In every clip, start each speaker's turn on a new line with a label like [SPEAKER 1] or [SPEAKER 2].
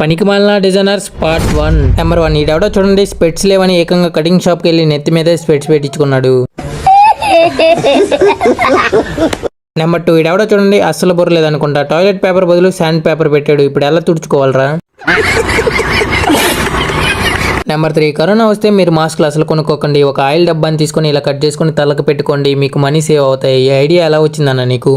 [SPEAKER 1] పనికిమాలిన designers part one. Number one. ఈడెవడో చూడండి. స్పెట్స్ లేవని ఏకంగా కటింగ్ షాప్కి వెళ్ళి నెత్తి మీద స్పెట్స్ పెట్టించుకున్నాడు. Number two. ఈడెవడో చూడండి. అస్సలు బుర్రలేదు టాయిలెట్ పేపర్ బదులు శాండ్ పేపర్ పెట్టాడు. ఇప్పుడు ఎలా తుడుచుకోవాలరా? Number three. కరోనా వస్తే మీరు మాస్క్లు అసలు కొనుక్కోకండి. ఒక ఆయిల్ డబ్బాని తీసుకొని ఇలా కట్ చేసుకొని తలకు పెట్టుకోండి. మీకు మనీ సేవ్ అవుతాయి. ఈ ఐడియా ఎలా వచ్చిందన్న నీకు?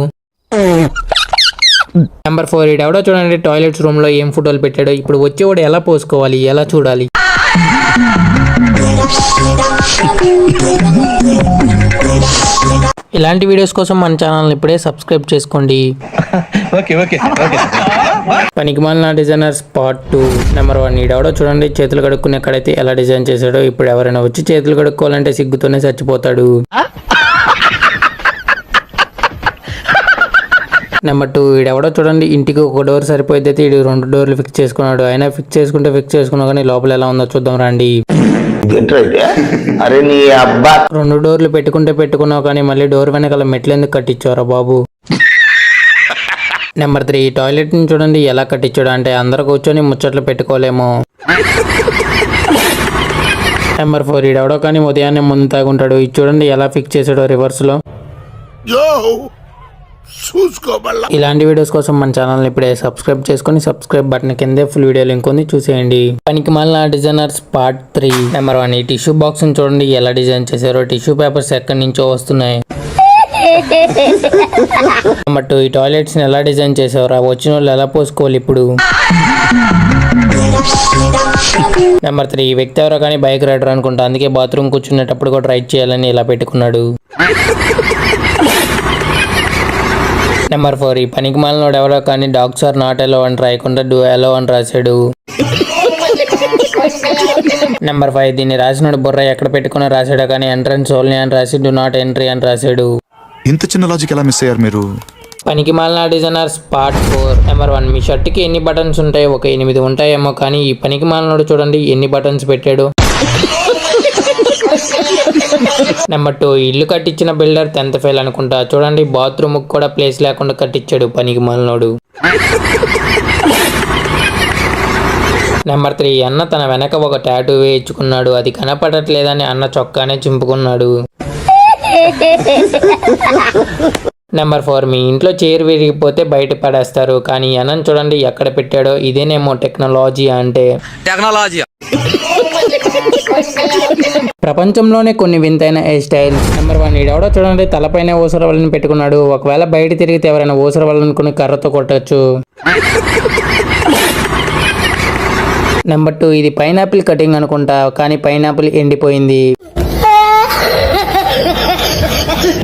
[SPEAKER 1] నెంబర్ ఫోర్ ఎవడో చూడండి టాయిలెట్స్ రూమ్లో ఏం ఫోటోలు పెట్టాడో. ఇప్పుడు వచ్చేవాడు ఎలా పోసుకోవాలి ఎలా చూడాలి? ఇలాంటి వీడియోస్ కోసం మన ఛానల్ ఇప్పుడే సబ్స్క్రైబ్ చేసుకోండి.
[SPEAKER 2] ఓకే ఓకే ఓకే
[SPEAKER 1] పనికిమాలిన designers part two number one ఈడెవడో చూడండి చేతులు కడుక్కునే ఎక్కడైతే ఎలా డిజైన్ చేశాడో. ఇప్పుడు ఎవరైనా వచ్చి చేతులు కడుక్కోవాలంటే సిగ్గుతోనే చచ్చిపోతాడు. నెంబర్ టూ ఈడెవడో చూడండి ఇంటికి ఒక డోర్ సరిపోయితే అయితే ఈడు రెండు డోర్లు ఫిక్స్ చేసుకున్నాడు. అయినా ఫిక్స్ చేసుకుంటే ఫిక్స్ చేసుకున్నా కానీ లోపల ఎలా ఉందో చూద్దాం రండి.
[SPEAKER 3] అరే నీ అబ్బా.
[SPEAKER 1] రెండు డోర్లు పెట్టుకుంటే పెట్టుకున్నావు కానీ మళ్ళీ డోర్ వెనకాల మెట్లు ఎందుకు కట్టించారా బాబు? నెంబర్ త్రీ టాయిలెట్ని చూడండి ఎలా కట్టించాడు? అంటే అందరు కూర్చొని ముచ్చట్లు పెట్టుకోలేము. నెంబర్ ఫోర్ ఈడెవడో కానీ ఉదయాన్నే ముందు తాగుంటాడు. ఇది చూడండి ఎలా ఫిక్స్ చేసాడో రివర్స్లో. ఇలాంటి వీడియోస్ కోసం మన ఛానల్ ఇప్పుడే సబ్స్క్రైబ్ చేసుకొని సబ్స్క్రైబ్ బటన్ కిందే ఫుల్ వీడియో లింక్ ఉంది చూసేయండి. పనికి మాలిన designers part three number one ఈ టిష్యూ బాక్స్ని చూడండి ఎలా డిజైన్ చేశారో. టిష్యూ పేపర్స్ ఎక్కడి నుంచో వస్తున్నాయి. నెంబర్ టూ ఈ టాయిలెట్స్ని ఎలా డిజైన్ చేసావురా వచ్చిన వాళ్ళు ఎలా పోసుకోవాలి ఇప్పుడు? నెంబర్ త్రీ ఈ వ్యక్తి ఎవరో కానీ బైక్ రైడర్ అనుకుంటా. అందుకే బాత్రూమ్ కూర్చునేటప్పుడు కూడా రైడ్ చేయాలని ఇలా పెట్టుకున్నాడు. Number four. ఈ పనికి మాలినోడు ఎవరో కానీ డాగ్స్ ఆర్ నాట్ ఎలో అని రాయకుండా డూ ఎలో అని రాశాడు. నెంబర్ ఫైవ్ దీన్ని రాసినోడు బుర్ర ఎక్కడ పెట్టుకుని రాశాడో కానీ ఎంట్రన్స్ ఓన్లీ అని రాసి డు నాట్ ఎంట్రీ అని రాశాడు.
[SPEAKER 4] ఇంత చిన్న లాజిక్ ఎలా మిస్ అయ్యారు మీరు?
[SPEAKER 1] పనికి మాలిన designers part four. Number one మీ షర్ట్కి ఎన్ని బటన్స్ ఉంటాయి ఒక ఎనిమిది ఉంటాయేమో కానీ ఈ పనికి మాలినోడు చూడండి ఎన్ని బటన్స్ పెట్టాడు. నెంబర్ టూ ఇల్లు కట్టించిన బిల్డర్ టెన్త్ ఫెయిల్ అనుకుంటా. చూడండి బాత్రూమ్ కూడా ప్లేస్ లేకుండా కట్టించాడు పనికి మనోడు నెంబర్ త్రీ అన్న తన వెనక ఒక టాటూ వేయించుకున్నాడు. అది కనపడట్లేదని అన్న చొక్కానే చింపుకున్నాడు. నెంబర్ ఫోర్ మీ ఇంట్లో చైర్ విరిగిపోతే బయట పడేస్తారు. కానీ అన్నం చూడండి ఎక్కడ పెట్టాడో ఇదేనేమో టెక్నాలజీ అంటే.
[SPEAKER 2] టెక్నాలజీ.
[SPEAKER 1] ప్రపంచంలోనే కొన్ని వింతైన హెయిర్ స్టైల్స్. నెంబర్ వన్ ఈడెవడో చూడండి. తలపైన ఊసర వలని పెట్టుకున్నాడు. ఒకవేళ బయట తిరిగితే ఎవరైనా ఊసర వలనుకుని కర్రతో కొట్టచ్చు. నెంబర్ టూ ఇది పైనాపిల్ కటింగ్ అనుకుంటా. కానీ పైనాపిల్ ఎండిపోయింది.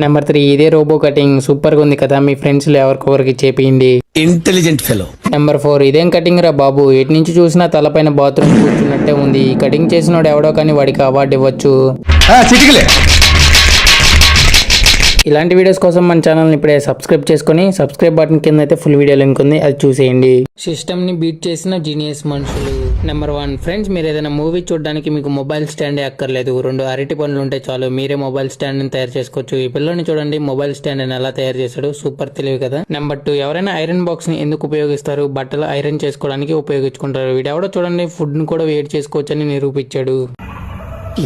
[SPEAKER 1] నెంబర్ త్రీ ఇదే రోబో కటింగ్. సూపర్గా ఉంది కదా మీ ఫ్రెండ్స్ ఎవరికొకరికి చేపియండి.
[SPEAKER 2] ఇంటెలిజెంట్ ఫెలో
[SPEAKER 1] నెంబర్ ఫోర్ ఇదేం కటింగ్ రా బాబు? ఎటు నుంచి చూసినా తలపైన బాత్రూమ్ కూర్చున్నట్టే ఉంది. ఈ కటింగ్ చేసినోడు ఎవడో కానీ వాడికి అవార్డు ఇవ్వచ్చు. ఇలాంటి వీడియోస్ కోసం మన ఛానల్ని ఇప్పుడే సబ్స్క్రైబ్ చేసుకొని సబ్స్క్రైబ్ బటన్ కింద అయితే ఫుల్ వీడియో లింక్ ఉంది అది చూసేయండి. సిస్టమ్ని బీట్ చేసిన జీనియస్ మనుషులు. నెంబర్ వన్ ఫ్రెండ్స్ మీరు ఏదైనా మూవీ చూడడానికి మీకు మొబైల్ స్టాండ్ అక్కర్లేదు. రెండు అరటి పనులు ఉంటే చాలు. మీరే మొబైల్ స్టాండ్ని తయారు చేసుకోవచ్చు. ఈ పిల్లని చూడండి మొబైల్ స్టాండ్ని ఎలా తయారు చేశాడు. సూపర్ తెలివి కదా. నెంబర్ టూ ఎవరైనా ఐరన్ బాక్స్ని ఎందుకు ఉపయోగిస్తారు? బట్టలు ఐరన్ చేసుకోవడానికి ఉపయోగించుకుంటారు. వీడెవడో చూడండి ఫుడ్ని కూడా వేడి చేసుకోవచ్చని నిరూపించాడు.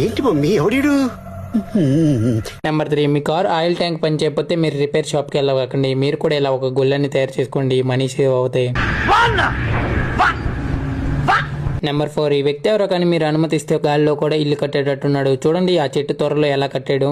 [SPEAKER 5] ఏంటి మమ్మీ? ఎవడీడు?
[SPEAKER 1] నెంబర్ త్రీ మీ కార్ ఆయిల్ ట్యాంక్ పని చేయకపోతే మీరు రిపేర్ షాప్కి వెళ్ళకండి మీరు కూడా ఇలా ఒక గుళ్ళని తయారు చేసుకోండి. మనీ సేవ్ అవుతాయి. Number four. ఈ వ్యక్తి ఎవరో కానీ మీరు అనుమతిస్తే గాలిలో కూడా ఇల్లు కట్టేటట్టున్నాడు. చూడండి ఆ చెట్టు త్వరలో ఎలా కట్టాడు.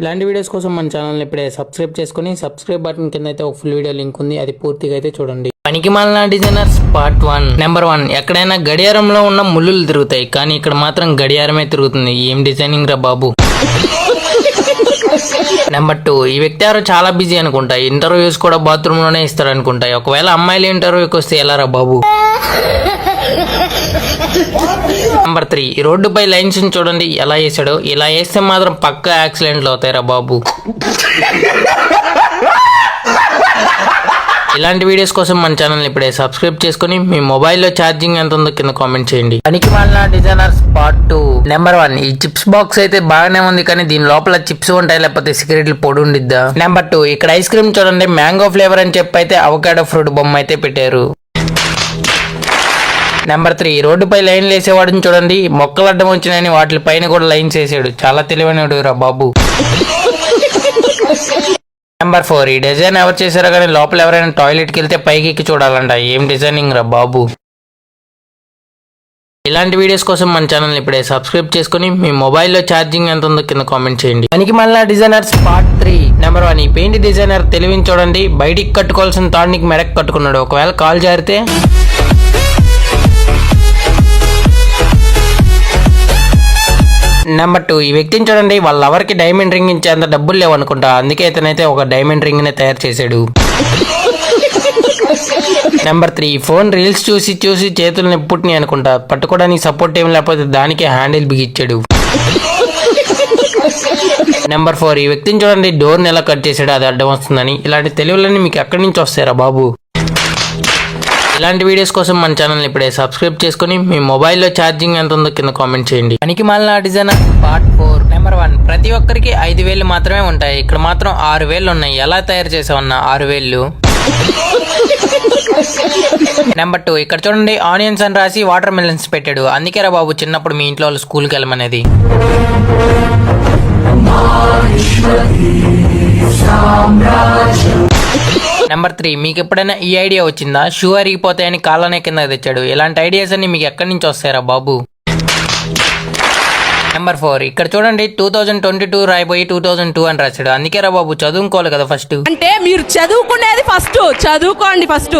[SPEAKER 1] ఇలాంటి వీడియోస్ కోసం మన ఛానల్ ఇప్పుడే సబ్స్క్రైబ్ చేసుకుని సబ్స్క్రైబ్ బటన్ కింద అయితే ఒక ఫుల్ వీడియో లింక్ ఉంది. అది పూర్తిగా అయితే చూడండి. పనికి మాలిన designers part one. Number one. ఎక్కడైనా గడియారంలో ఉన్న ముళ్ళులు తిరుగుతాయి కానీ ఇక్కడ మాత్రం గడియారమే తిరుగుతుంది. ఏం డిజైనింగ్ రా బాబు? నెంబర్ టూ uh, ఈ వ్యక్తి ఎవరు చాలా బిజీ అనుకుంటా. ఇంటర్వ్యూస్ కూడా బాత్రూమ్లోనే ఇస్తారు అనుకుంటా ఒకవేళ అమ్మాయిలు ఇంటర్వ్యూకి వస్తే ఎలా రా బాబు? నెంబర్ త్రీ ఈ రోడ్డుపై లైన్స్ చూడండి ఎలా వేసాడో ఇలా వేస్తే మాత్రం పక్క యాక్సిడెంట్లు అవుతాయిరా బాబు. ఇలాంటి వీడియోస్ కోసం మన ఛానల్ ఇప్పుడే సబ్స్క్రైబ్ చేసుకుని మీ మొబైల్లో ఛార్జింగ్ ఎంత ఉందో కింద కామెంట్ చేయండి. పనికి మాలిన designers part two number one ఈ చిప్స్ బాక్స్ అయితే బాగానే ఉంది కానీ దీని లోపల చిప్స్ ఉంటాయి లేకపోతే సిగరెట్లు పొడి ఉండిద్దా? నెంబర్ టూ ఇక్కడ ఐస్ క్రీమ్ చూడండి మ్యాంగో ఫ్లేవర్ అని చెప్పి అయితే అవకాడో ఫ్రూట్ బొమ్మ అయితే పెట్టారు. నెంబర్ త్రీ రోడ్డుపై లైన్లు వేసేవాడిని చూడండి మొక్కలు అడ్డం వచ్చినాయని వాటి పైన కూడా లైన్స్ వేసాడు. చాలా తెలివైనడు రా బాబు. నెంబర్ ఫోర్ ఈ డిజైన్ ఎవరు చేశారో కానీ లోపల ఎవరైనా టాయిలెట్కి వెళ్తే పైకి ఎక్కి చూడాలంట. ఏం డిజైనింగ్ రా బాబు? ఇలాంటి వీడియోస్ కోసం మన ఛానల్ ఇప్పుడే సబ్స్క్రైబ్ చేసుకుని మీ మొబైల్లో ఛార్జింగ్ ఎంత ఉందో కింద కామెంట్ చేయండి. మనకి మళ్ళా designers part three number one ఈ పెయింట్ డిజైనర్ తెలివిని చూడండి. బయటికి కట్టుకోవాల్సిన తాడునికి మెడకు కట్టుకున్నాడు. ఒకవేళ కాల్ జారితే నెంబర్ టూ ఈ వ్యక్తిని చూడండి వాళ్ళ ఎవరికి డైమండ్ రింగ్ ఇచ్చేంత డబ్బులు లేవు అనుకుంటా. అందుకే ఇతనైతే ఒక డైమండ్ రింగ్ని తయారు చేశాడు. నెంబర్ త్రీ ఫోన్ రీల్స్ చూసి చూసి చేతులు నిప్పుట్ని అనుకుంటా. పట్టుకోవడానికి సపోర్ట్ ఏం లేకపోతే దానికి హ్యాండిల్ బిగిచ్చాడు. నెంబర్ ఫోర్ ఈ వ్యక్తిని చూడండి డోర్ని ఎలా కట్ చేశాడు అది అడ్డం వస్తుందని. ఇలాంటి తెలివులన్నీ మీకు ఎక్కడి నుంచి వస్తారా బాబు? ఇలాంటి వీడియోస్ కోసం మన ఛానల్ ఇప్పుడే సబ్స్క్రైబ్ చేసుకుని మీ మొబైల్లో ఛార్జింగ్ ఎంత ఉందో కింద కామెంట్ చేయండి. పనికి మాలిన design part four number one ప్రతి ఒక్కరికి ఐదు వేలు మాత్రమే ఉంటాయి. ఇక్కడ మాత్రం ఆరు వేలు ఉన్నాయి. ఎలా తయారు చేసావన్న ఆరు వేలు. నెంబర్ టూ ఇక్కడ చూడండి ఆనియన్స్ అని రాసి వాటర్ మిలన్స్ పెట్టాడు అందుకేరా బాబు చిన్నప్పుడు మీ ఇంట్లో వాళ్ళు స్కూల్కి వెళ్ళమనేది. నెంబర్ త్రీ మీకు ఎప్పుడైనా ఈ ఐడియా వచ్చిందా? షూ అరిగిపోతాయని కాళ్ళనే కింద తెచ్చాడు. ఇలాంటి ఐడియాస్ అన్ని మీకు ఎక్కడి నుంచి వస్తారా బాబు? నెంబర్ ఫోర్ ఇక్కడ చూడండి టూ థౌజండ్ ట్వంటీ టూ రాయిపోయి టూ థౌజండ్ టూ అని రాశాడు. అందుకే రా బాబు చదువుకోవాలి కదా ఫస్ట్
[SPEAKER 6] అంటే మీరు చదువుకునేది ఫస్ట్ చదువుకోండి ఫస్ట్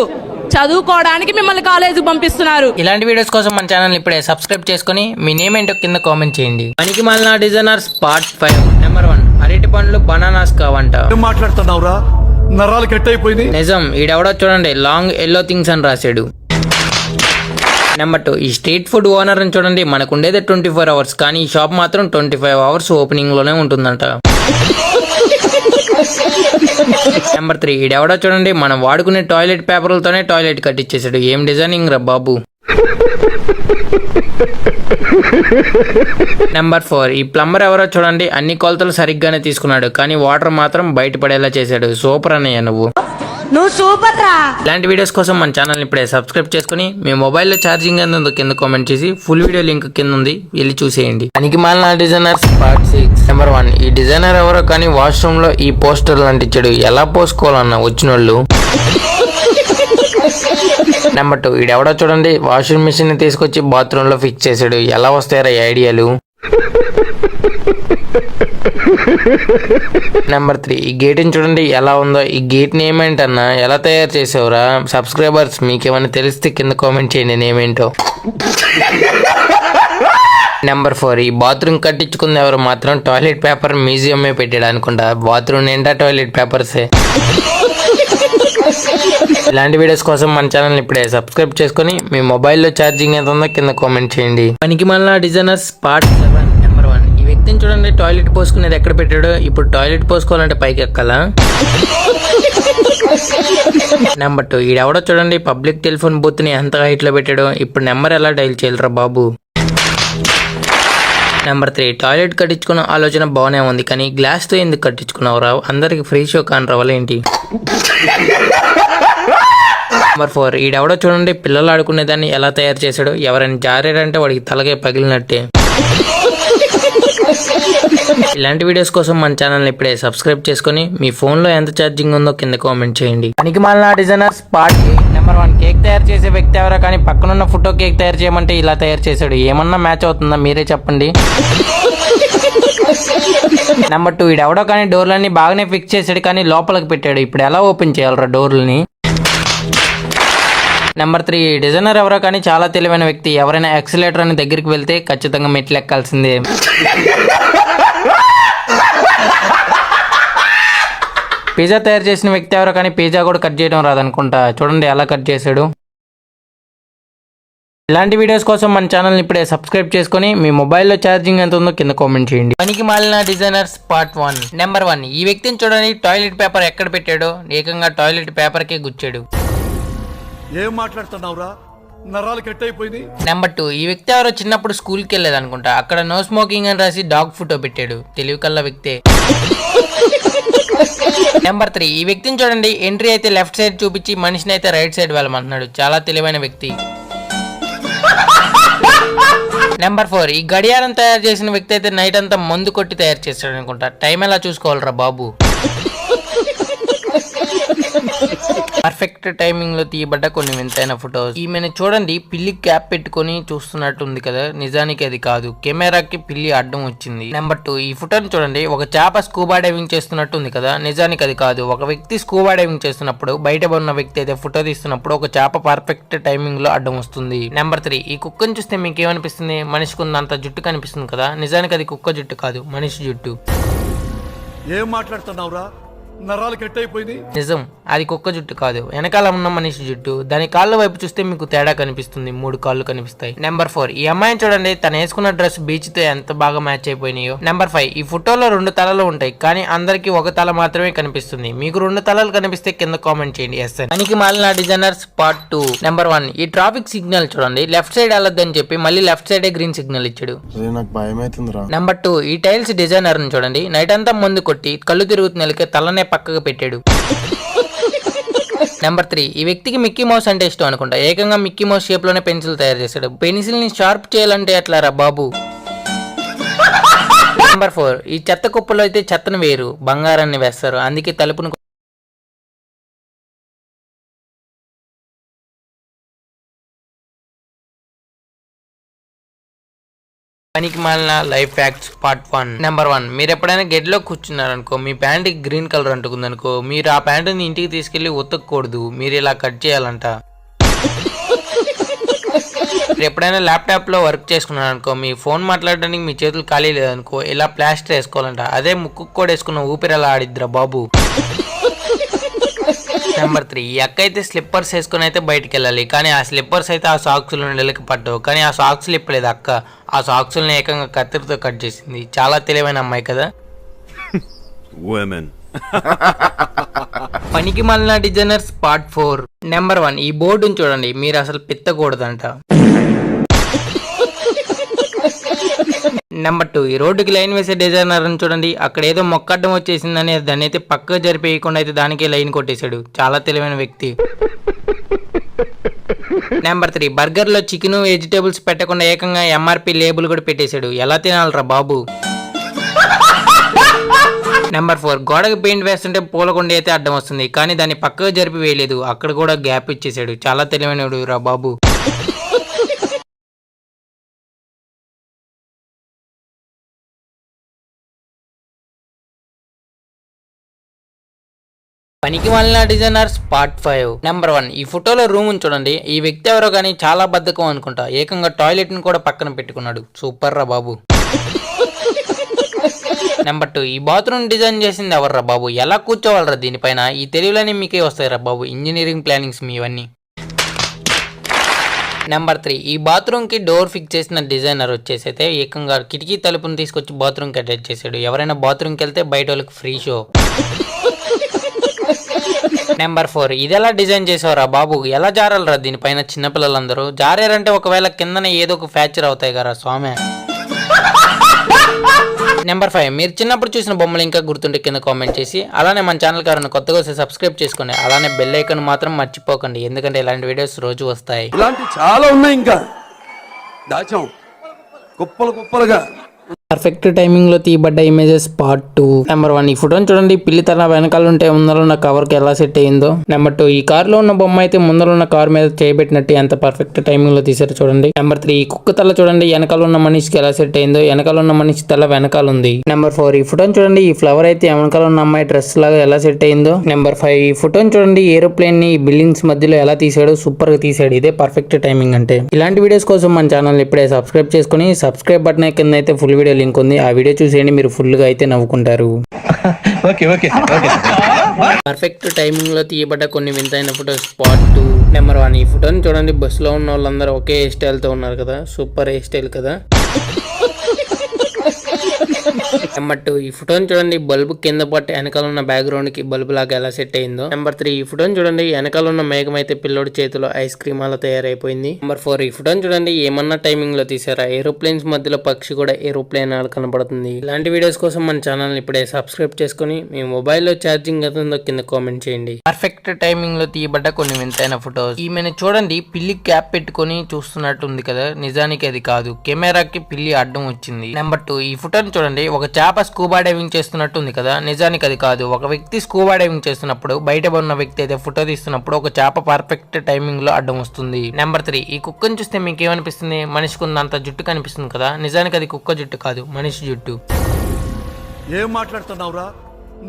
[SPEAKER 6] చదువుకోవడానికి మిమ్మల్ని కాలేజీకి పంపిస్తున్నారు.
[SPEAKER 1] ఇలాంటి వీడియోస్ కోసం మన ఛానల్ ఇప్పుడే సబ్స్క్రైబ్ చేసుకుని మీ నేమ్ ఏంటో కింద కామెంట్ చేయండి. పనికి మాలిన designers part five number one అరటి పండ్లు బనానాస్ కావంట.
[SPEAKER 2] ఏం మాట్లాడుతున్నావురా? నరాలు కట్ అయిపోయింది
[SPEAKER 1] నిజం ఈడెవడో చూడండి లాంగ్ ఎల్లో థింగ్స్ అని రాశాడు. నెంబర్ టూ ఈ స్ట్రీట్ ఫుడ్ ఓనర్ అని చూడండి మనకు ఉండేది ట్వంటీ ఫోర్ అవర్స్ కానీ ఈ షాప్ మాత్రం ట్వంటీ ఫైవ్ అవర్స్ ఓపెనింగ్లోనే ఉంటుందంట. నెంబర్ త్రీ ఈడెవడో చూడండి మనం వాడుకునే టాయిలెట్ పేపర్లతోనే టాయిలెట్ కట్టించేసాడు ఏం డిజైనింగ్ రా బాబు? నెంబర్ ఫోర్ ఈ ప్లంబర్ ఎవరో చూడండి అన్ని కొలతలు సరిగ్గానే తీసుకున్నాడు కానీ వాటర్ మాత్రం బయటపడేలా చేశాడు. సూపర్ అన్నయ్య నువ్వు.
[SPEAKER 6] నువ్వు సూపర్ రా.
[SPEAKER 1] ఇలాంటి వీడియోస్ కోసం మన ఛానల్ ఇప్పుడే సబ్స్క్రైబ్ చేసుకుని మీ మొబైల్లో ఛార్జింగ్ ఎంత ఉందో కింద కామెంట్ చేసి ఫుల్ వీడియో లింక్ కింద ఉంది వెళ్ళి చూసేయండి. పనికి మాలిన designers part six number one ఈ డిజైనర్ ఎవరో కానీ వాష్రూమ్లో ఈ పోస్టర్ అంటించాడు ఎలా పోసుకోవాలన్న వచ్చిన వాళ్ళు నెంబర్ టూ ఈడెవడో చూడండి వాషింగ్ మిషన్ని తీసుకొచ్చి బాత్రూమ్లో ఫిక్స్ చేశాడు ఎలా వస్తాయరా ఈ ఐడియాలు? నెంబర్ త్రీ ఈ గేట్ని చూడండి ఎలా ఉందో. ఈ గేట్ నేమ్ ఏంటన్నా? ఎలా తయారు చేసావురా? సబ్స్క్రైబర్స్ మీకేమైనా తెలిస్తే కింద కామెంట్ చేయండి నేమేంటో. నెంబర్ ఫోర్ ఈ బాత్రూమ్ కట్టించుకుంది ఎవరు మాత్రం టాయిలెట్ పేపర్ మ్యూజియమే పెట్టాడు అనుకుంటా. బాత్రూమ్ నిండా టాయిలెట్ పేపర్సే. ఇలాంటి వీడియోస్ కోసం మన ఛానల్ ఇప్పుడే సబ్స్క్రైబ్ చేసుకుని మీ మొబైల్లో ఛార్జింగ్ ఎంత ఉందో కింద కామెంట్ చేయండి. పనికి మళ్ళా designers part seven number one ఈ వ్యక్తిని చూడండి టాయిలెట్ పోసుకునేది ఎక్కడ పెట్టాడో? ఇప్పుడు టాయిలెట్ పోసుకోవాలంటే పైకి ఎక్కాలా? నెంబర్ టూ ఈడెవడో చూడండి పబ్లిక్ టెలిఫోన్ బూత్ని ఎంత హైట్లో పెట్టాడో? ఇప్పుడు నెంబర్ ఎలా డైల్ చేయాలరా బాబు? నెంబర్ త్రీ టాయిలెట్ కట్టించుకున్న ఆలోచన బాగానే ఉంది కానీ గ్లాస్తో ఎందుకు రావు అందరికి ఫ్రీ షో కాని రావాలేంటి నెంబర్ ఫోర్ ఈడెవడో చూడండి పిల్లలు ఆడుకునేదాన్ని ఎలా తయారు చేశాడు. ఎవరైనా జారారంటే వాడికి తలగే పగిలినట్టే. ఇలాంటి వీడియోస్ కోసం మన ఛానల్ ఇప్పుడే సబ్స్క్రైబ్ చేసుకుని మీ ఫోన్లో ఎంత ఛార్జింగ్ ఉందో కింద కామెంట్ చేయండి. పనికి మాలిన designers part number one cake తయారు చేసే వ్యక్తి ఎవరో కానీ పక్కనున్న ఫోటో కేక్ తయారు చేయమంటే ఇలా తయారు చేశాడు. ఏమన్నా మ్యాచ్ అవుతుందా? మీరే చెప్పండి. నెంబర్ టూ ఎవడో కానీ డోర్లన్నీ బాగానే ఫిక్స్ చేశాడు కానీ లోపలికి పెట్టాడు. ఇప్పుడు ఎలా ఓపెన్ చేయాలరా డోర్లని నెంబర్ త్రీ డిజైనర్ ఎవరో కానీ చాలా తెలివైన వ్యక్తి. ఎవరైనా ఎక్సలేటర్ అని దగ్గరికి వెళ్తే ఖచ్చితంగా మెట్లు ఎక్కాల్సిందే. పిజ్జా తయారు చేసిన వ్యక్తి ఎవరో కానీ పిజ్జా కూడా కట్ చేయడం రాదనుకుంటా. చూడండి ఎలా కట్ చేశాడు. ఇలాంటి వీడియోస్ కోసం మన ఛానల్ని ఇప్పుడే సబ్స్క్రైబ్ చేసుకొని మీ మొబైల్లో ఛార్జింగ్ ఎంత ఉందో కింద కామెంట్ చేయండి. పనికి మాలిన designers part one. Number one ఈ వ్యక్తిని చూడని టాయిలెట్ పేపర్ ఎక్కడ పెట్టాడో? ఏకంగా టాయిలెట్ పేపర్కే గుచ్చాడు.
[SPEAKER 2] ఏం మాట్లాడుతున్నావురా? నరాలు కట్ అయిపోయింది
[SPEAKER 1] నెంబర్ టూ ఈ వ్యక్తి ఎవరో చిన్నప్పుడు స్కూల్కి వెళ్ళేది అనుకుంటా అక్కడ నో స్మోకింగ్ అని రాసి డాగ్ ఫోటో పెట్టాడు. తెలివి కల్లా వ్యక్తే. నెంబర్ త్రీ ఈ వ్యక్తిని చూడండి. ఎంట్రీ అయితే లెఫ్ట్ సైడ్ చూపించి మనిషిని అయితే రైట్ సైడ్ వెళ్ళమంటున్నాడు. చాలా తెలివైన వ్యక్తి. నెంబర్ ఫోర్ ఈ గడియారం తయారు చేసిన వ్యక్తి అయితే నైట్ అంతా మందు కొట్టి తయారు చేస్తాడు అనుకుంటా టైం ఎలా చూసుకోవాలరా బాబు? పర్ఫెక్ట్ టైమింగ్లో తీయబడ్డ కొన్ని వింతైన ఫొటోస్ ఈమెను చూడండి పిల్లి క్యాప్ పెట్టుకొని చూస్తున్నట్టు ఉంది కదా. నిజానికి అది కాదు. కెమెరాకి పిల్లి అడ్డం వచ్చింది. నెంబర్ టూ ఈ ఫోటోని చూడండి. ఒక చేప స్కూబా డైవింగ్ చేస్తున్నట్టు ఉంది కదా. నిజానికి అది కాదు. ఒక వ్యక్తి స్కూబా డైవింగ్ చేస్తున్నప్పుడు బయట ఉన్న వ్యక్తి అయితే ఫోటో తీస్తున్నప్పుడు ఒక చేప పర్ఫెక్ట్ టైమింగ్లో అడ్డం వస్తుంది. నెంబర్ త్రీ ఈ కుక్కను చూస్తే మీకు ఏమనిపిస్తుంది మనిషికి ఉన్నంత జుట్టు కనిపిస్తుంది కదా. నిజానికి అది కుక్క జుట్టు కాదు మనిషి జుట్టు.
[SPEAKER 2] ఏం మాట్లాడుతున్నావురా? నరాలు కట్ అయిపోయింది
[SPEAKER 1] నిజం అది కుక్క జుట్టు కాదు. వెనకాల ఉన్న మనిషి జుట్టు. దాని కాళ్ళ వైపు చూస్తే మీకు తేడా కనిపిస్తుంది. మూడు కాళ్ళు కనిపిస్తాయి. నెంబర్ ఫోర్ ఈ అమ్మాయిని చూడండి తను వేసుకున్న డ్రెస్ బీచ్తో ఎంత బాగా మ్యాచ్ అయిపోయినాయో. నెంబర్ ఫైవ్ ఈ ఫోటోలో రెండు తలలు ఉంటాయి కానీ అందరికి ఒక తల మాత్రమే కనిపిస్తుంది. మీకు రెండు తలలు కనిపిస్తే కింద కామెంట్ చేయండి ఎస్ పనికి మాలిన designers part two number one ఈ ట్రాఫిక్ సిగ్నల్ చూడండి లెఫ్ట్ సైడ్ వెళ్ళొద్దని చెప్పి మళ్ళీ లెఫ్ట్ సైడే గ్రీన్ సిగ్నల్ ఇచ్చాడు. నెంబర్ టూ ఈ టైల్స్ డిజైనర్ని చూడండి నైట్ అంతా ముందు కొట్టి కళ్ళు తిరుగుతున్నకే తలనే పక్కకు పెట్టాడు. నెంబర్ త్రీ ఈ వ్యక్తికి మిక్కీ మౌస్ అంటే ఇష్టం అనుకుంటా. ఏకంగా మిక్కీ మౌస్ షేప్లోనే పెన్సిల్ తయారు చేశాడు. పెన్సిల్ని షార్ప్ చేయాలంటే ఎట్లారా బాబు? నెంబర్ ఫోర్ ఈ చెత్త కుప్పలో అయితే చెత్తను వేరు బంగారాన్ని వేస్తారు. అందుకే తలుపును పనికి మాలిన life facts part one. Number one మీరు ఎప్పుడైనా గెడ్లో కూర్చున్నారనుకో మీ ప్యాంట్ గ్రీన్ కలర్ అంటుకుందనుకో మీరు ఆ ప్యాంటుని ఇంటికి తీసుకెళ్ళి ఉతకూడదు మీరు ఇలా కట్ చేయాలంట. మీరు ఎప్పుడైనా ల్యాప్టాప్లో వర్క్ చేసుకున్నారనుకో మీ ఫోన్ మాట్లాడడానికి మీ చేతులు ఖాళీ లేదనుకో ఇలా ప్లాస్టర్ వేసుకోవాలంట. అదే ముక్కు కూడా వేసుకున్న ఊపిరి ఎలా ఆడిద్దిరా బాబు. నెంబర్ త్రీ ఈ అక్క అయితే స్లిప్పర్స్ వేసుకుని అయితే బయటికి వెళ్ళాలి. కానీ ఆ స్లిప్పర్స్ అయితే ఆ సాక్స్లు నెలకి పట్టవు కానీ ఆ సాక్స్లు ఇప్పలేదు అక్క. ఆ సాక్స్ని ఏకంగా కత్తిరితో కట్ చేసింది. చాలా తెలివైన అమ్మాయి కదా. పనికి మాలిన designers part four. Number one ఈ బోర్డుని చూడండి. మీరు అసలు పిత్తకూడదంట. నెంబర్ టూ ఈ రోడ్డుకి లైన్ వేసే డిజైనర్ అని చూడండి. అక్కడ ఏదో మొక్కడ్డం వచ్చేసిందని దాన్ని అయితే పక్కకు జరిపేయకుండా అయితే దానికే లైన్ కొట్టేశాడు. చాలా తెలివైన వ్యక్తి. నెంబర్ త్రీ బర్గర్లో చికెన్ వెజిటేబుల్స్ పెట్టకుండా ఏకంగా ఎంఆర్పి లేబుల్ కూడా పెట్టేశాడు. ఎలా తినాలరా బాబు? నెంబర్ ఫోర్ గోడకు పెయింట్ వేస్తుంటే పూలకొండ అయితే అడ్డం వస్తుంది. కానీ దాన్ని పక్కకు జరిపి వేయలేదు. అక్కడ కూడా గ్యాప్ ఇచ్చేసాడు చాలా తెలివైనడు రా బాబు. పనికి మాలిన designers part five. Number one ఈ ఫోటోలో రూమ్ చూడండి. ఈ వ్యక్తి ఎవరో కానీ చాలా బద్ధకం అనుకుంటా. ఏకంగా టాయిలెట్ని కూడా పక్కన పెట్టుకున్నాడు. సూపర్ రా బాబు. నెంబర్ టూ ఈ బాత్రూమ్ డిజైన్ చేసింది ఎవర్రా బాబు? ఎలా కూర్చోవాలరా దీనిపైన? ఈ తెలివిలోనే మీకే వస్తాయి బాబు. ఇంజనీరింగ్ ప్లానింగ్స్ మీ ఇవన్నీ. నెంబర్ త్రీ ఈ బాత్రూమ్కి డోర్ ఫిక్స్ చేసిన డిజైనర్ వచ్చేసి అయితే ఏకంగా కిటికీ తలుపుని తీసుకొచ్చి బాత్రూమ్కి అటాచ్ చేశాడు. ఎవరైనా బాత్రూమ్కి వెళ్తే బయట వాళ్ళకి ఫ్రీ షో నెంబర్ ఫోర్ ఇది ఎలా డిజైన్ చేసావురా బాబు? ఎలా జారాలరా దీనిపైన చిన్నపిల్లలందరూ జారారంటే ఒకవేళ కిందన ఏదో ఒక ఫ్యాక్చర్ అవుతాయి కదా స్వామి. నెంబర్ ఫైవ్ మీరు చిన్నప్పుడు చూసిన బొమ్మలు ఇంకా గుర్తుంటే కింద కామెంట్ చేసి అలానే మన ఛానల్ కారణం కొత్తగా వస్తే సబ్స్క్రైబ్ చేసుకోండి అలానే బెల్ ఐకన్ మాత్రం మర్చిపోకండి. ఎందుకంటే ఇలాంటి వీడియోస్ రోజు వస్తాయి.
[SPEAKER 7] ఇలాంటి చాలా ఉన్నాయి ఇంకా. దాచాం. గొప్పలు గొప్పలుగా
[SPEAKER 1] పర్ఫెక్ట్ టైమింగ్లో తీయబడ్డ images part two number one ఈ ఫోటోని చూడండి. పిల్లి తన వెనకాల ఉంటే ముందర ఉన్న కవర్కి ఎలా సెట్ అయిందో నెంబర్ టూ ఈ కార్లో ఉన్న బొమ్మ అయితే ముందర ఉన్న కార్ మీద చేయబెట్టినట్టు ఎంత పర్ఫెక్ట్ టైమింగ్లో తీసారో చూడండి. నెంబర్ త్రీ ఈ కుక్క తల చూడండి. వెనకాల ఉన్న మనిషికి ఎలా సెట్ అయిందో వెనకాల ఉన్న మనిషి తల వెనకాల ఉంది. నెంబర్ ఫోర్ ఈ ఫోటోని చూడండి. ఈ ఫ్లవర్ అయితే వెనకాల ఉన్న అమ్మాయి డ్రెస్ లాగా ఎలా సెట్ అయిందో నెంబర్ ఫైవ్ ఈ ఫోటోని చూడండి. ఏరోప్లేన్ని బిల్డింగ్స్ మధ్యలో ఎలా తీసాడో సూపర్గా తీసాడు ఇదే పర్ఫెక్ట్ టైమింగ్ అంటే. ఇలాంటి వీడియోస్ కోసం మన ఛానల్ ఇప్పుడే సబ్స్క్రైబ్ చేసుకుని సబ్స్క్రైబ్ బటన్ కింద అయితే ఫుల్ వీడియో లింక్ ఉంది. ఆ వీడియో చూసేయండి. మీరు ఫుల్గా అయితే నవ్వుకుంటారు. పర్ఫెక్ట్ టైమింగ్లో తీయబడ్డ కొన్ని వింతైన photos spot two number one ఈ ఫోటోని చూడండి. బస్సులో ఉన్న వాళ్ళందరూ ఒకే హెయిర్ స్టైల్తో ఉన్నారు కదా. సూపర్ హెయిర్ స్టైల్ కదా. నెంబర్ టూ uh, ఈ ఫోటోని చూడండి బల్బు కింద పట్టి వెనకాల ఉన్న బ్యాక్గ్రౌండ్కి బల్బు లాగా ఎలా సెట్ అయిందో. నెంబర్ త్రీ ఈ ఫోటోని చూడండి వెనకాల ఉన్న మేఘం అయితే పిల్లోడి చేతిలో ఐస్ క్రీమ్ అలా తయారైపోయింది. నెంబర్ ఫోర్ ఈ ఫోటోని చూడండి ఏమన్నా టైమింగ్లో తీసారా? ఏరోప్లేన్స్ మధ్యలో పక్షి కూడా ఏరోప్లేన్ అలా కనబడుతుంది. ఇలాంటి వీడియోస్ కోసం మన ఛానల్ ఇప్పుడే సబ్స్క్రైబ్ చేసుకుని మీ మొబైల్లో ఛార్జింగ్ అవుతుందో ఉందో కింద కామెంట్ చేయండి. పర్ఫెక్ట్ టైమింగ్లో తీయబడ్డ కొన్ని వింతైన ఫోటోస్ ఈమెను చూడండి పిల్లి క్యాప్ పెట్టుకొని చూస్తున్నట్టు ఉంది కదా. నిజానికి అది కాదు. కెమెరాకి పిల్లి అడ్డం వచ్చింది. నెంబర్ టూ ఈ ఫోటోని చూడండి ఒక చేప చేప స్కూబా డైవింగ్ చేస్తున్నట్టు ఉంది కదా? నిజానికి అది కాదు. ఒక వ్యక్తి స్కూబా డైవింగ్ చేస్తున్నప్పుడు బయట ఉన్న వ్యక్తి అయితే ఫోటో తీస్తున్నప్పుడు ఒక చేప పర్ఫెక్ట్ టైమింగ్లో అడ్డం వస్తుంది. నెంబర్ త్రీ ఈ కుక్కను చూస్తే మీకు ఏమనిపిస్తుంది మనిషికి ఉన్నంత జుట్టు కనిపిస్తుంది కదా? నిజానికి అది కుక్క జుట్టు కాదు మనిషి జుట్టు.
[SPEAKER 2] ఏం మాట్లాడుతున్నావురా?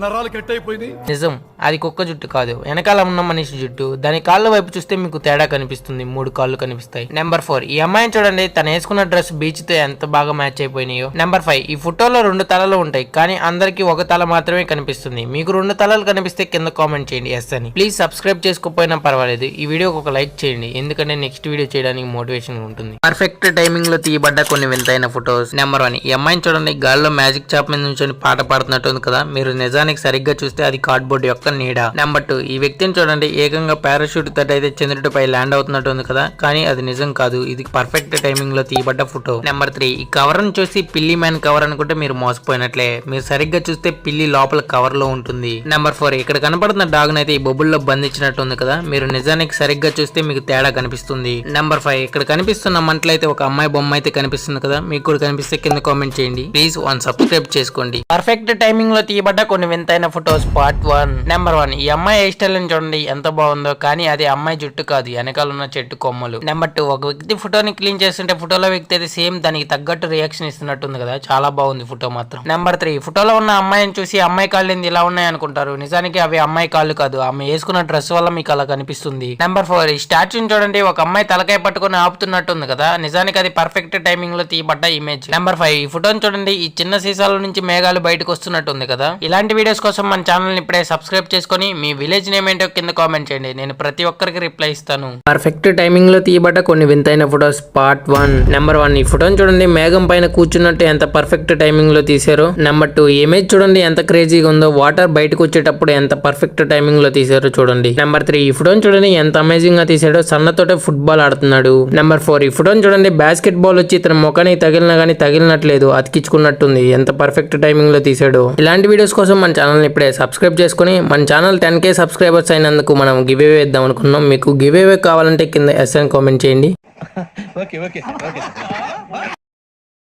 [SPEAKER 2] నరాలు కట్ అయిపోయింది
[SPEAKER 1] నిజం అది కుక్క జుట్టు కాదు. వెనకాల ఉన్న మనిషి జుట్టు. దాని కాళ్ళ వైపు చూస్తే మీకు తేడా కనిపిస్తుంది. మూడు కాళ్ళు కనిపిస్తాయి. నెంబర్ ఫోర్ ఈ అమ్మాయిని చూడండి తను వేసుకున్న డ్రెస్ బీచ్తో ఎంత బాగా మ్యాచ్ అయిపోయినాయో. నెంబర్ ఫైవ్ ఈ ఫోటోలో రెండు తలలు ఉంటాయి కానీ అందరికి ఒక తల మాత్రమే కనిపిస్తుంది. మీకు రెండు తలలు కనిపిస్తే కింద కామెంట్ చేయండి ఎస్ అని. ప్లీజ్ సబ్స్క్రైబ్ చేసుకోపోయినా పర్వాలేదు. ఈ వీడియోకి ఒక లైక్ చేయండి. ఎందుకంటే నెక్స్ట్ వీడియో చేయడానికి మోటివేషన్ ఉంటుంది. పర్ఫెక్ట్ టైమింగ్లో తీయబడ్డ కొన్ని వింతైన ఫొటోస్ నెంబర్ వన్ ఈ అమ్మాయిని చూడండి గాల్లో మ్యాజిక్ చాప్ మీద నుంచి పాట పాడుతున్నట్టు ఉంది కదా. మీరు నిజం నిజానికి సరిగ్గా చూస్తే అది కార్డ్బోర్డ్ యొక్క నీడ. నెంబర్ టూ ఈ వ్యక్తిని చూడండి ఏకంగా పారాషూట్ తట్ అయితే చంద్రుడిపై ల్యాండ్ అవుతున్నట్టు ఉంది కదా? కానీ అది నిజం కాదు. ఇది పర్ఫెక్ట్ టైమింగ్లో తీయబడ్డ ఫోటో నెంబర్ త్రీ ఈ కవర్ను చూసి పిల్లి మ్యాన్ కవర్ అనుకుంటే మీరు మోసపోయినట్లే. మీరు సరిగ్గా చూస్తే పిల్లి లోపల కవర్లో ఉంటుంది. నెంబర్ ఫోర్ ఇక్కడ కనపడుతున్న డాగ్ అయితే ఈ బొబ్బుల్లో బంధించినట్టు ఉంది కదా? మీరు నిజానికి సరిగ్గా చూస్తే మీకు తేడా కనిపిస్తుంది. నెంబర్ ఫైవ్ ఇక్కడ కనిపిస్తున్న మంటలు అయితే ఒక అమ్మాయి బొమ్మ అయితే కనిపిస్తుంది కదా? మీకు కూడా కనిపిస్తే కింద కామెంట్ చేయండి. ప్లీజ్ వన్ సబ్స్క్రైబ్ చేసుకోండి. పర్ఫెక్ట్ టైమింగ్లో తీయబడ్డ కొన్ని వింతైన photos part one. Number one ఈ అమ్మాయి హెయిర్ స్టైల్ చూడండి ఎంత బాగుందో. కానీ అది అమ్మాయి జుట్టు కాదు వెనకాల ఉన్న చెట్టు కొమ్మలు. నెంబర్ టూ ఒక వ్యక్తి ఫోటోని క్లీన్ చేస్తుంటే ఫోటోలో వ్యక్తి అయితే సేమ్ దానికి తగ్గట్టు రియాక్షన్ ఇస్తున్నట్టుంది కదా. చాలా బాగుంది ఫోటో మాత్రం. నెంబర్ త్రీ ఫోటోలో ఉన్న అమ్మాయిని చూసి అమ్మాయి కాళ్ళు ఏంది ఇలా ఉన్నాయి అనుకుంటారు? నిజానికి అవి అమ్మాయి కాళ్ళు కాదు. ఆమె వేసుకున్న డ్రెస్ వల్ల మీకు అలా కనిపిస్తుంది. నెంబర్ ఫోర్ ఈ స్టాచ్యూని చూడండి ఒక అమ్మాయి తలకాయ పట్టుకొని ఆపుతున్నట్టుంది కదా. నిజానికి అది పర్ఫెక్ట్ టైమింగ్లో తీయబడ్డ ఇమేజ్ నెంబర్ ఫైవ్ ఈ ఫోటోని చూడండి ఈ చిన్న సీసాల నుంచి మేఘాలు బయటకు వస్తున్నట్టుంది కదా. ఇలాంటి వీడియోస్ కోసం మన ఛానల్ని ఇప్పుడే సబ్స్క్రైబ్ చేసుకొని మీ విలేజ్ నేమ్ ఏంటో కింద కామెంట్ చేయండి. నేను ప్రతి ఒక్కరికి రిప్లై ఇస్తాను. పర్ఫెక్ట్ టైమింగ్లో తీయబడ్డ కొన్ని వింతైన photos part one number one ఈ ఫోటోని చూడండి. మేఘం పైన కూర్చున్నట్టు ఎంత పర్ఫెక్ట్ టైమింగ్లో తీసారో నెంబర్ టూ ఇమేజ్ చూడండి ఎంత క్రేజీగా ఉందో. వాటర్ బయటకు వచ్చేటప్పుడు ఎంత పర్ఫెక్ట్ టైమింగ్లో తీసారో చూడండి. నెంబర్ త్రీ ఈ ఫోటోని చూడండి ఎంత అమేజింగ్గా తీసాడో సన్నతోటే ఫుట్బాల్ ఆడుతున్నాడు. నెంబర్ ఫోర్ ఈ ఫోటోని చూడండి. బాస్కెట్ బాల్ వచ్చి తన ముఖానికి తగిలినా గానీ తగిలినట్లేదు. అతికించుకున్నట్టుంది. ఎంత పర్ఫెక్ట్ టైమింగ్లో తీసాడో ఇలాంటి వీడియోస్ కోసం మన ఛానల్ ఇప్పుడే సబ్స్క్రైబ్ చేసుకుని మన ఛానల్ టెన్ కే సబ్స్క్రైబర్స్ అయినందుకు మనం గివ్ అవే ఇద్దాం అనుకున్నాం. మీకు గివ్ అవే కావాలంటే కింద ఎస్ఎన్ కామెంట్ చేయండి.